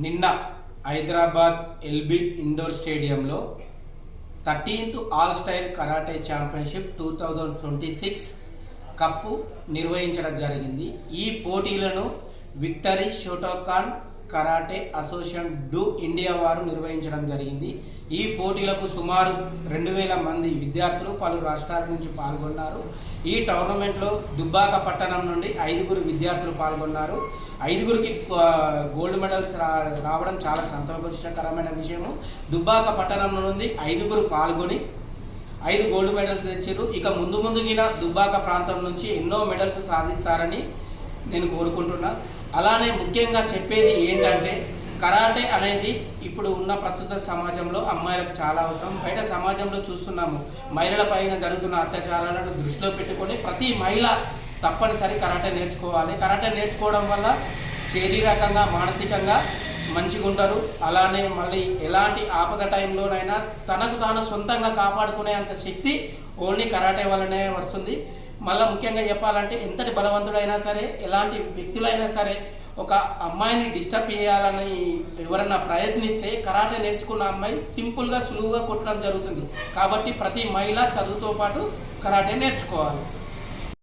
నిన్న హైదరాబాద్ ఎల్బీ ఇండోర్ స్టేడియంలో thirteenth all style karate championship two thousand twenty six cup నిర్వహించడం జరిగింది. ఈ పోటీలను victory Shotokan karate association do India వారు నిర్వహించడం జరిగింది. ఈ పోటీలకు సుమారు రెండు వేల మంది విద్యార్థులు పలు రాష్ట్రాల నుంచి పాల్గొన్నారు. ఈ టోర్నమెంట్లో దుబ్బాక పట్టణం నుండి ఐదుగురు విద్యార్థులు పాల్గొన్నారు. ఐదుగురికి గోల్డ్ మెడల్స్ రా రావడం చాలా సంతోషకరమైన విషయము. దుబ్బాక పట్టణం నుండి ఐదుగురు పాల్గొని ఐదు గోల్డ్ మెడల్స్ తెచ్చారు ఇక ముందు ముందుగిన దుబ్బాక ప్రాంతం నుంచి ఎన్నో మెడల్స్ సాధిస్తారని నేను కోరుకుంటున్నా. అలానే ముఖ్యంగా చెప్పేది ఏంటంటే కరాటే అనేది ఇప్పుడు ఉన్న ప్రస్తుత సమాజంలో అమ్మాయిలకు చాలా అవసరం. బయట సమాజంలో చూస్తున్నాము మహిళల పైన జరుగుతున్న అత్యాచారాలను దృష్టిలో పెట్టుకొని ప్రతి మహిళ తప్పనిసరి కరాటే నేర్చుకోవాలి. కరాటే నేర్చుకోవడం వల్ల శారీరకంగా మానసికంగా మంచిగా ఉంటారు. అలానే మళ్ళీ ఎలాంటి ఆపద టైంలోనైనా తనకు తాను సొంతంగా కాపాడుకునే అంత శక్తి ఓన్లీ కరాటే వల్లనే వస్తుంది. మళ్ళీ ముఖ్యంగా చెప్పాలంటే ఎంతటి బలవంతుడైనా సరే ఎలాంటి వ్యక్తులైనా సరే ఒక అమ్మాయిని డిస్టర్బ్ చేయాలని ఎవరన్నా ప్రయత్నిస్తే కరాటే నేర్చుకున్న అమ్మాయి సింపుల్గా సులువుగా కొట్టడం జరుగుతుంది. కాబట్టి ప్రతి మహిళ చదువుతో పాటు కరాటే నేర్చుకోవాలి.